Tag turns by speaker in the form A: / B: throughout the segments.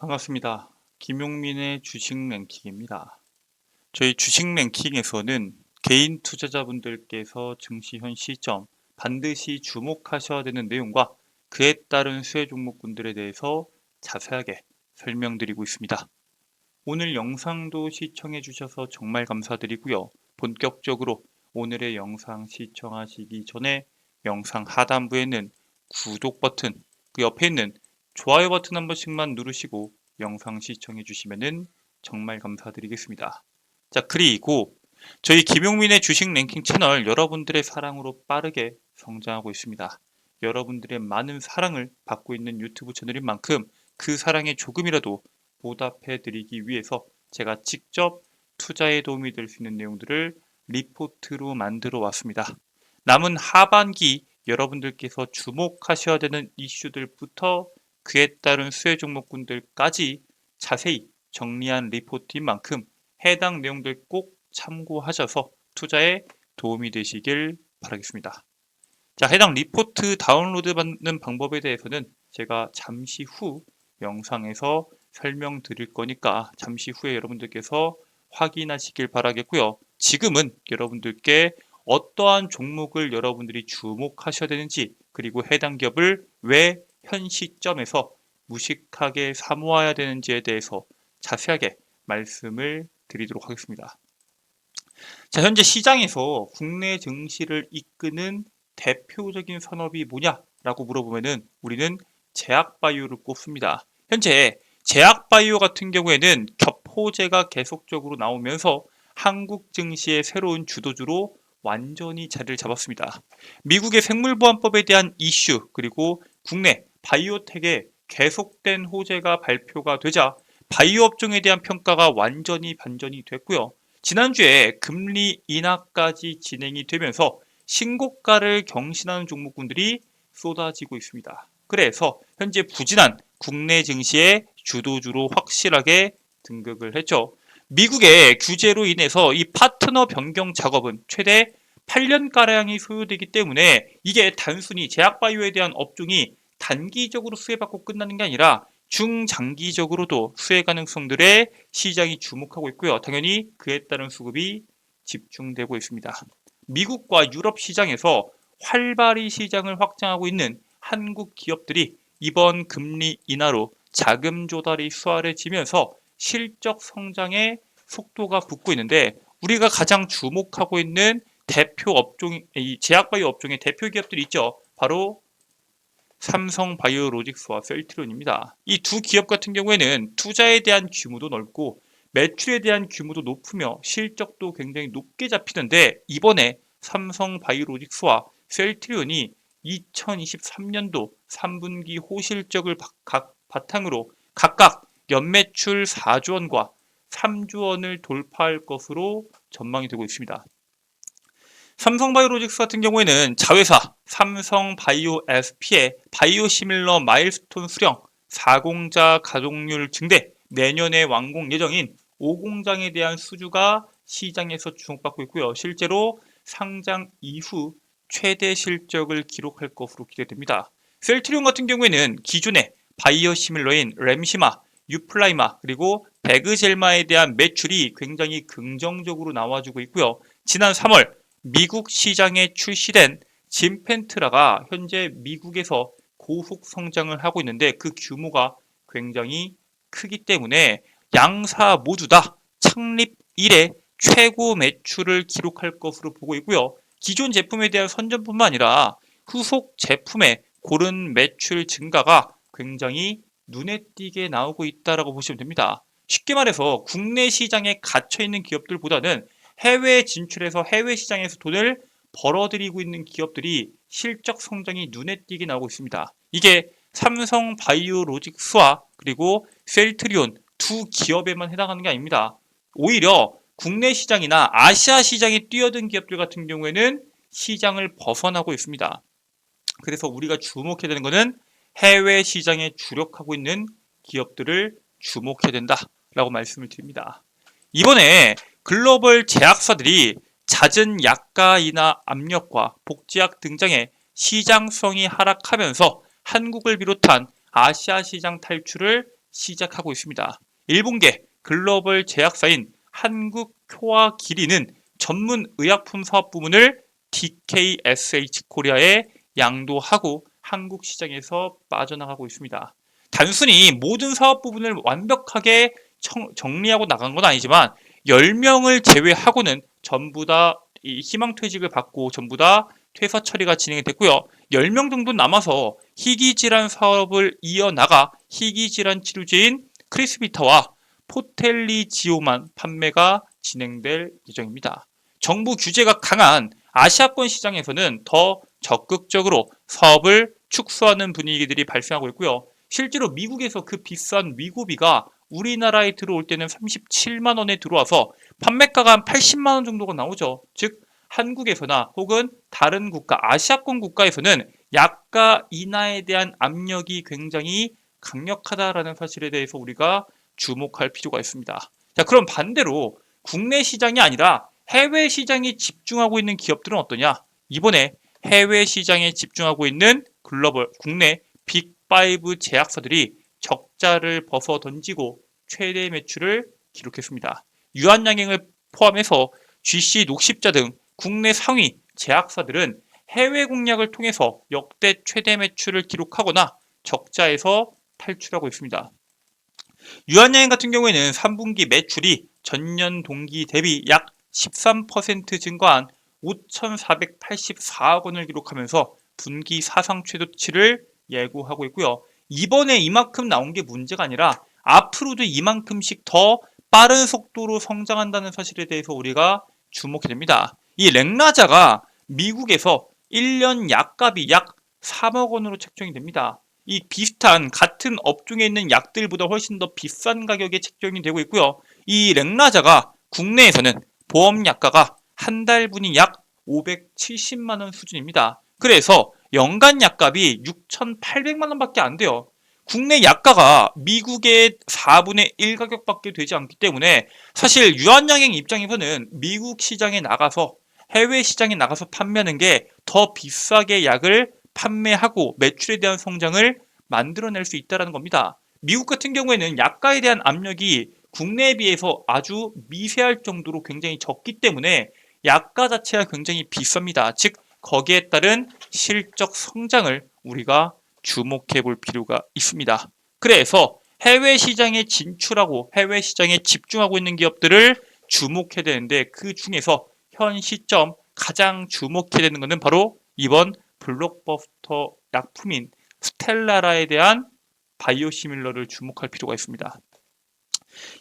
A: 반갑습니다. 김용민의 주식 랭킹입니다. 저희 주식 랭킹에서는 개인 투자자분들께서 증시 현 시점 반드시 주목하셔야 되는 내용과 그에 따른 수혜 종목군들에 대해서 자세하게 설명드리고 있습니다. 오늘 영상도 시청해 주셔서 정말 감사드리고요. 본격적으로 오늘의 영상 시청하시기 전에 영상 하단부에는 구독 버튼, 그 옆에 있는 좋아요 버튼 한 번씩만 누르시고 영상 시청해 주시면 정말 감사드리겠습니다. 자, 그리고 저희 김용민의 주식 랭킹 채널 여러분들의 사랑으로 빠르게 성장하고 있습니다. 여러분들의 많은 사랑을 받고 있는 유튜브 채널인 만큼 그 사랑에 조금이라도 보답해 드리기 위해서 제가 직접 투자에 도움이 될 수 있는 내용들을 리포트로 만들어 왔습니다. 남은 하반기 여러분들께서 주목하셔야 되는 이슈들부터 그에 따른 수혜 종목군들까지 자세히 정리한 리포트인 만큼 해당 내용들 꼭 참고하셔서 투자에 도움이 되시길 바라겠습니다. 자, 해당 리포트 다운로드 받는 방법에 대해서는 제가 잠시 후 영상에서 설명드릴 거니까 잠시 후에 여러분들께서 확인하시길 바라겠고요. 지금은 여러분들께 어떠한 종목을 여러분들이 주목하셔야 되는지 그리고 해당 기업을 왜 현 시점에서 무식하게 사모아야 되는지에 대해서 자세하게 말씀을 드리도록 하겠습니다. 자, 현재 시장에서 국내 증시를 이끄는 대표적인 산업이 뭐냐라고 물어보면은 우리는 제약바이오를 꼽습니다. 현재 제약바이오 같은 경우에는 겹호재가 계속적으로 나오면서 한국 증시의 새로운 주도주로 완전히 자리를 잡았습니다. 미국의 생물보안법에 대한 이슈 그리고 국내 바이오텍의 계속된 호재가 발표가 되자 바이오 업종에 대한 평가가 완전히 반전이 됐고요. 지난주에 금리 인하까지 진행이 되면서 신고가를 경신하는 종목군들이 쏟아지고 있습니다. 그래서 현재 부진한 국내 증시의 주도주로 확실하게 등극을 했죠. 미국의 규제로 인해서 이 파트너 변경 작업은 최대 8년가량이 소요되기 때문에 이게 단순히 제약바이오에 대한 업종이 단기적으로 수혜받고 끝나는 게 아니라 중장기적으로도 수혜 가능성들에 시장이 주목하고 있고요. 당연히 그에 따른 수급이 집중되고 있습니다. 미국과 유럽 시장에서 활발히 시장을 확장하고 있는 한국 기업들이 이번 금리 인하로 자금 조달이 수월해지면서 실적 성장의 속도가 붙고 있는데 우리가 가장 주목하고 있는 대표 업종, 이 제약바이오 업종의 대표 기업들이 있죠. 바로 삼성 바이오로직스와 셀트론입니다. 이 두 기업 같은 경우에는 투자에 대한 규모도 넓고 매출에 대한 규모도 높으며 실적도 굉장히 높게 잡히는데 이번에 삼성 바이오로직스와 셀트리온이 2023년도 3분기 호실적을 각 바탕으로 각각 연매출 4조 원과 3조 원을 돌파할 것으로 전망이 되고 있습니다. 삼성바이오로직스 같은 경우에는 자회사 삼성바이오 SP의 바이오시밀러 마일스톤 수령 4공자 가동률 증대 내년에 완공 예정인 5공장에 대한 수주가 시장에서 주목받고 있고요. 실제로 상장 이후 최대 실적을 기록할 것으로 기대됩니다. 셀트리온 같은 경우에는 기존의 바이오 시밀러인 램시마, 유플라이마 그리고 베그젤마에 대한 매출이 굉장히 긍정적으로 나와주고 있고요. 지난 3월 미국 시장에 출시된 짐펜트라가 현재 미국에서 고속 성장을 하고 있는데 그 규모가 굉장히 크기 때문에 양사 모두 다 창립 이래 최고 매출을 기록할 것으로 보고 있고요. 기존 제품에 대한 선전뿐만 아니라 후속 제품의 고른 매출 증가가 굉장히 눈에 띄게 나오고 있다라고 보시면 됩니다. 쉽게 말해서 국내 시장에 갇혀 있는 기업들보다는 해외 진출해서 해외 시장에서 돈을 벌어들이고 있는 기업들이 실적 성장이 눈에 띄게 나오고 있습니다. 이게 삼성 바이오로직스와 그리고 셀트리온 두 기업에만 해당하는 게 아닙니다. 오히려 국내 시장이나 아시아 시장에 뛰어든 기업들 같은 경우에는 시장을 벗어나고 있습니다. 그래서 우리가 주목해야 되는 것은 해외 시장에 주력하고 있는 기업들을 주목해야 된다라고 말씀을 드립니다. 이번에 글로벌 제약사들이 잦은 약가이나 압력과 복제약 등장해 시장성이 하락하면서 한국을 비롯한 아시아 시장 탈출을 시작하고 있습니다. 일본계 글로벌 제약사인 한국효와 기리는 전문 의약품 사업 부문을 DKSH 코리아에 양도하고 한국 시장에서 빠져나가고 있습니다. 단순히 모든 사업 부분을 완벽하게 청, 정리하고 나간 건 아니지만 10명을 제외하고는 전부 다이 희망퇴직을 받고 전부 다 퇴사 처리가 진행이 됐고요. 10명 정도 남아서 희귀질환 사업을 이어나가 희귀질환 치료제인 크리스비타와 포텔리지오만 판매가 진행될 예정입니다. 정부 규제가 강한 아시아권 시장에서는 더 적극적으로 사업을 축소하는 분위기들이 발생하고 있고요. 실제로 미국에서 그 비싼 위고비가 우리나라에 들어올 때는 37만 원에 들어와서 판매가가 한 80만 원 정도가 나오죠. 즉 한국에서나 혹은 다른 국가, 아시아권 국가에서는 약가 인하에 대한 압력이 굉장히 강력하다라는 사실에 대해서 우리가 주목할 필요가 있습니다. 자, 그럼 반대로 국내 시장이 아니라 해외 시장에 집중하고 있는 기업들은 어떠냐? 이번에 해외 시장에 집중하고 있는 글로벌 국내 빅5 제약사들이 적자를 벗어 던지고 최대 매출을 기록했습니다. 유한양행을 포함해서 GC 녹십자 등 국내 상위 제약사들은 해외 공략을 통해서 역대 최대 매출을 기록하거나 적자에서 탈출하고 있습니다. 유한양행 같은 경우에는 3분기 매출이 전년 동기 대비 약 13% 증가한 5,484억 원을 기록하면서 분기 사상 최저치를 예고하고 있고요. 이번에 이만큼 나온 게 문제가 아니라 앞으로도 이만큼씩 더 빠른 속도로 성장한다는 사실에 대해서 우리가 주목해야 됩니다. 이 렉나자가 미국에서 1년 약값이 약 3억 원으로 책정이 됩니다. 이 비슷한 같은 업종에 있는 약들보다 훨씬 더 비싼 가격에 책정이 되고 있고요. 이 렉나자가 국내에서는 보험 약가가 한 달분이 약 570만 원 수준입니다. 그래서 연간 약값이 6,800만 원밖에 안 돼요. 국내 약가가 미국의 4분의 1 가격밖에 되지 않기 때문에 사실 유한양행 입장에서는 미국 시장에 나가서 해외 시장에 나가서 판매하는 게 더 비싸게 약을 판매하고 매출에 대한 성장을 만들어낼 수 있다는 겁니다. 미국 같은 경우에는 약가에 대한 압력이 국내에 비해서 아주 미세할 정도로 굉장히 적기 때문에 약가 자체가 굉장히 비쌉니다. 즉 거기에 따른 실적 성장을 우리가 주목해 볼 필요가 있습니다. 그래서 해외 시장에 진출하고 해외 시장에 집중하고 있는 기업들을 주목해야 되는데 그 중에서 현 시점 가장 주목해야 되는 것은 바로 이번 블록버스터 약품인 스텔라라에 대한 바이오시밀러를 주목할 필요가 있습니다.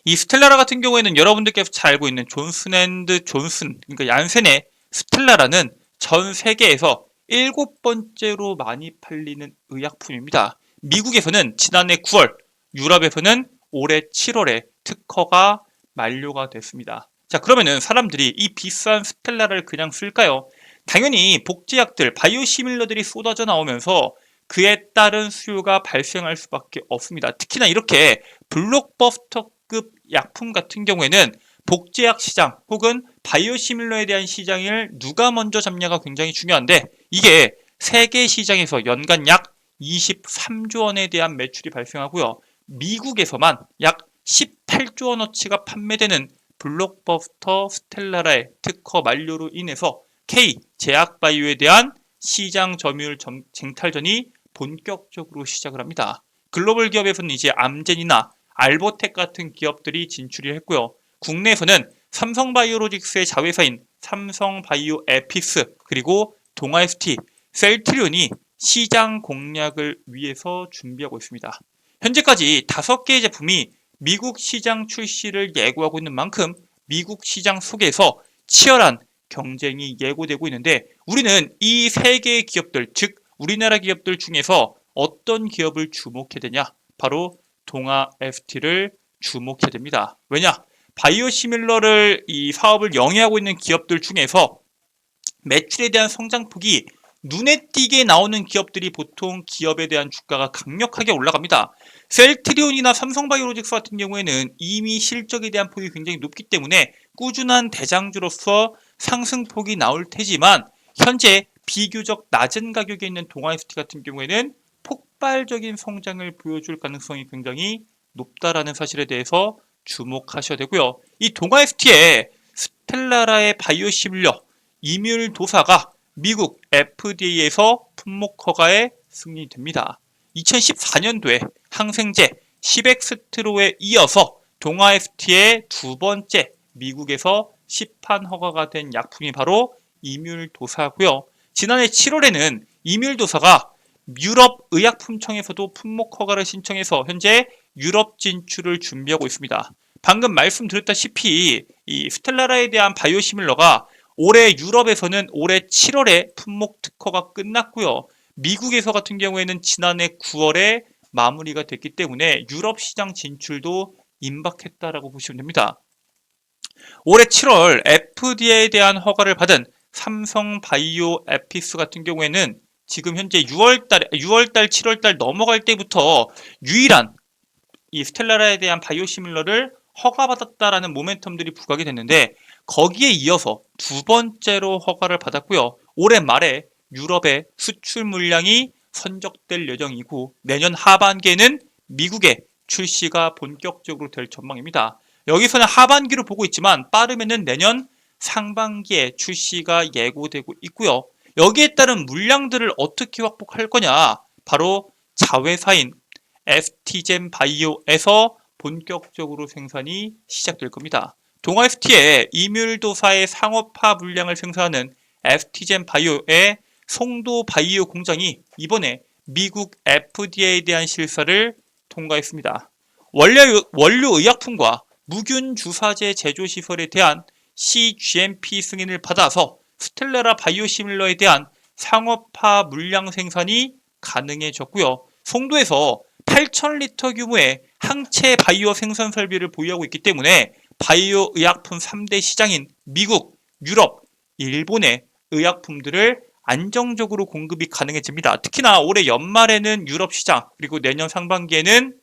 A: 이 스텔라라 같은 경우에는 여러분들께서 잘 알고 있는 존슨 앤드 존슨, 그러니까 얀센의 스텔라라는 전 세계에서 일곱 번째로 많이 팔리는 의약품입니다. 미국에서는 지난해 9월, 유럽에서는 올해 7월에 특허가 만료가 됐습니다. 자, 그러면은 사람들이 이 비싼 스텔라를 그냥 쓸까요? 당연히 복제약들, 바이오시밀러들이 쏟아져 나오면서 그에 따른 수요가 발생할 수밖에 없습니다. 특히나 이렇게 블록버스터급 약품 같은 경우에는 복제약 시장 혹은 바이오시밀러에 대한 시장을 누가 먼저 잡냐가 굉장히 중요한데 이게 세계 시장에서 연간 약 23조 원에 대한 매출이 발생하고요. 미국에서만 약 18조 원어치가 판매되는 블록버스터 스텔라라의 특허 만료로 인해서 K 제약바이오에 대한 시장 점유율 쟁탈전이 본격적으로 시작을 합니다. 글로벌 기업에서는 이제 암젠이나 알보텍 같은 기업들이 진출을 했고요. 국내에서는 삼성바이오로직스의 자회사인 삼성바이오 에피스 그리고 동아ST, 셀트리온이 시장 공략을 위해서 준비하고 있습니다. 현재까지 다섯 개의 제품이 미국 시장 출시를 예고하고 있는 만큼 미국 시장 속에서 치열한 경쟁이 예고되고 있는데 우리는 이세 개의 기업들, 즉 우리나라 기업들 중에서 어떤 기업을 주목해야 되냐? 바로 동아 FT를 주목해야 됩니다. 왜냐? 바이오 시밀러를 이 사업을 영위하고 있는 기업들 중에서 매출에 대한 성장폭이 눈에 띄게 나오는 기업들이 보통 기업에 대한 주가가 강력하게 올라갑니다. 셀트리온이나 삼성바이오로직스 같은 경우에는 이미 실적에 대한 폭이 굉장히 높기 때문에 꾸준한 대장주로서 상승폭이 나올 테지만 현재 비교적 낮은 가격에 있는 동아이스티 같은 경우에는 폭발적인 성장을 보여줄 가능성이 굉장히 높다라는 사실에 대해서 주목하셔야 되고요. 이 동아 FT의 스텔라라의 바이오시밀러 이뮨 도사가 미국 FDA에서 품목 허가에 승인됩니다. 2014년도에 항생제 시백스트로에 이어서 동아 FT의 두 번째 미국에서 시판 허가가 된 약품이 바로 이뮨도사고요. 지난해 7월에는 이뮨도사가 유럽 의약품청에서도 품목 허가를 신청해서 현재 유럽 진출을 준비하고 있습니다. 방금 말씀드렸다시피 이 스텔라라에 대한 바이오시밀러가 올해 유럽에서는 올해 7월에 품목 특허가 끝났고요. 미국에서 같은 경우에는 지난해 9월에 마무리가 됐기 때문에 유럽 시장 진출도 임박했다라고 보시면 됩니다. 올해 7월 FDA에 대한 허가를 받은 삼성 바이오 에피스 같은 경우에는 지금 현재 6월달, 6월달, 7월달 넘어갈 때부터 유일한 이 스텔라라에 대한 바이오시밀러를 허가받았다라는 모멘텀들이 부각이 됐는데 거기에 이어서 두 번째로 허가를 받았고요. 올해 말에 유럽의 수출 물량이 선적될 예정이고 내년 하반기에는 미국에 출시가 본격적으로 될 전망입니다. 여기서는 하반기로 보고 있지만 빠르면은 내년 상반기에 출시가 예고되고 있고요. 여기에 따른 물량들을 어떻게 확보할 거냐? 바로 자회사인 ST젠 바이오에서 본격적으로 생산이 시작될 겁니다. 동아 FT의 이뮨도사의 상업화 물량을 생산하는 ST젠 바이오의 송도 바이오 공장이 이번에 미국 FDA에 대한 실사를 통과했습니다. 원료, 원료 의약품과 무균 주사제 제조 시설에 대한 CGMP 승인을 받아서 스텔라라 바이오시밀러에 대한 상업화 물량 생산이 가능해졌고요. 송도에서 8,000리터 규모의 항체 바이오 생산 설비를 보유하고 있기 때문에 바이오 의약품 3대 시장인 미국, 유럽, 일본의 의약품들을 안정적으로 공급이 가능해집니다. 특히나 올해 연말에는 유럽 시장, 그리고 내년 상반기에는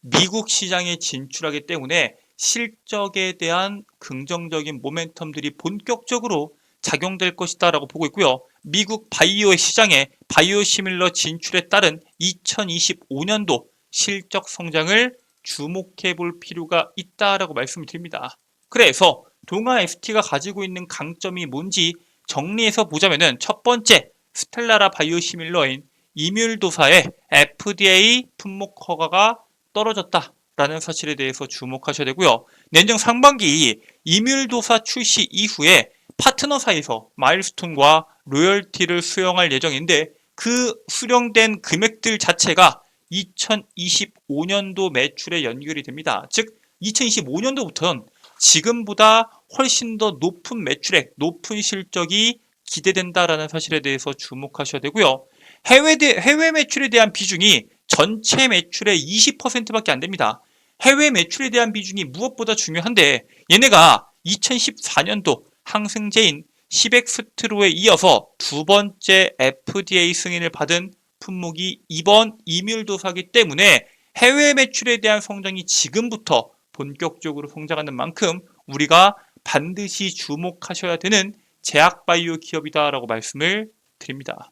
A: 미국 시장에 진출하기 때문에 실적에 대한 긍정적인 모멘텀들이 본격적으로 작용될 것이다라고 보고 있고요. 미국 바이오 시장에 바이오 시밀러 진출에 따른 2025년도 실적 성장을 주목해 볼 필요가 있다라고 말씀을 드립니다. 그래서 동아 FT가 가지고 있는 강점이 뭔지 정리해서 보자면은 첫 번째 스텔라라 바이오시밀러인 이뮨도사의 FDA 품목 허가가 떨어졌다라는 사실에 대해서 주목하셔야 되고요. 내년 상반기 이뮨도사 출시 이후에 파트너사에서 마일스톤과 로열티를 수령할 예정인데 그 수령된 금액들 자체가 2025년도 매출에 연결이 됩니다. 즉 2025년도부터는 지금보다 훨씬 더 높은 매출액, 높은 실적이 기대된다라는 사실에 대해서 주목하셔야 되고요. 해외, 대, 해외 매출에 대한 비중이 전체 매출의 20%밖에 안 됩니다. 해외 매출에 대한 비중이 무엇보다 중요한데 얘네가 2014년도 항생제인 시백스트로에 이어서 두 번째 FDA 승인을 받은 품목이 이번 이밀도사기 때문에 해외 매출에 대한 성장이 지금부터 본격적으로 성장하는 만큼 우리가 반드시 주목하셔야 되는 제약바이오 기업이다라고 말씀을 드립니다.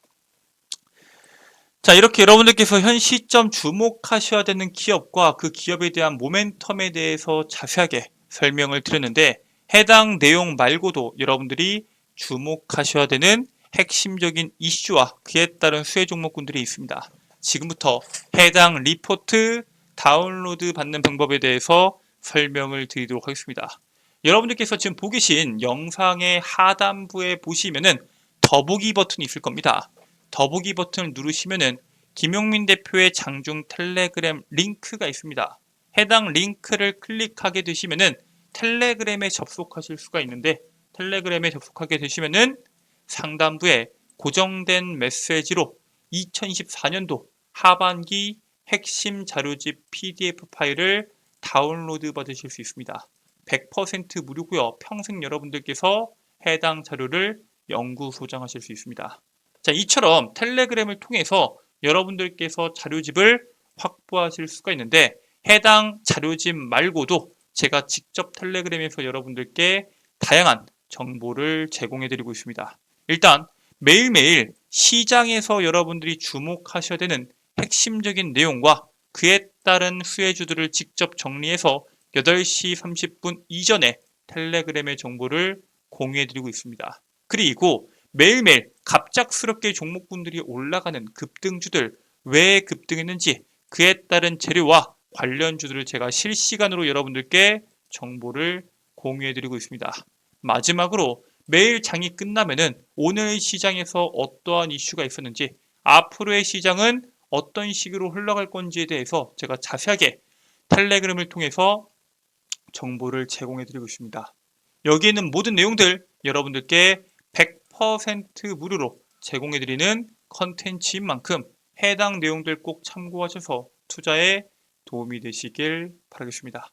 A: 자, 이렇게 여러분들께서 현 시점 주목하셔야 되는 기업과 그 기업에 대한 모멘텀에 대해서 자세하게 설명을 드렸는데 해당 내용 말고도 여러분들이 주목하셔야 되는 핵심적인 이슈와 그에 따른 수혜 종목군들이 있습니다. 지금부터 해당 리포트 다운로드 받는 방법에 대해서 설명을 드리도록 하겠습니다. 여러분들께서 지금 보고 계신 영상의 하단부에 보시면은 더보기 버튼이 있을 겁니다. 더보기 버튼을 누르시면은 김용민 대표의 장중 텔레그램 링크가 있습니다. 해당 링크를 클릭하게 되시면은 텔레그램에 접속하실 수가 있는데 텔레그램에 접속하게 되시면은 상단부에 고정된 메시지로 2024년도 하반기 핵심 자료집 PDF 파일을 다운로드 받으실 수 있습니다. 100% 무료고요. 평생 여러분들께서 해당 자료를 연구 소장하실 수 있습니다. 자, 이처럼 텔레그램을 통해서 여러분들께서 자료집을 확보하실 수가 있는데 해당 자료집 말고도 제가 직접 텔레그램에서 여러분들께 다양한 정보를 제공해 드리고 있습니다. 일단 매일매일 시장에서 여러분들이 주목하셔야 되는 핵심적인 내용과 그에 따른 수혜주들을 직접 정리해서 8시 30분 이전에 텔레그램의 정보를 공유해드리고 있습니다. 그리고 매일매일 갑작스럽게 종목분들이 올라가는 급등주들 왜 급등했는지 그에 따른 재료와 관련주들을 제가 실시간으로 여러분들께 정보를 공유해드리고 있습니다. 마지막으로 매일 장이 끝나면은 오늘 시장에서 어떠한 이슈가 있었는지 앞으로의 시장은 어떤 식으로 흘러갈 건지에 대해서 제가 자세하게 텔레그램을 통해서 정보를 제공해 드리고 있습니다. 여기에 있는 모든 내용들 여러분들께 100% 무료로 제공해 드리는 컨텐츠인 만큼 해당 내용들 꼭 참고하셔서 투자에 도움이 되시길 바라겠습니다.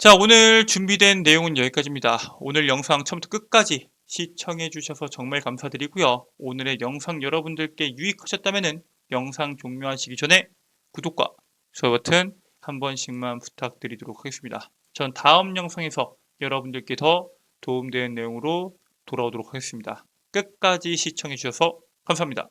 A: 자, 오늘 준비된 내용은 여기까지입니다. 오늘 영상 처음부터 끝까지 시청해 주셔서 정말 감사드리고요. 오늘의 영상 여러분들께 유익하셨다면 영상 종료하시기 전에 구독과 좋아요 버튼 한 번씩만 부탁드리도록 하겠습니다. 전 다음 영상에서 여러분들께 더 도움되는 내용으로 돌아오도록 하겠습니다. 끝까지 시청해 주셔서 감사합니다.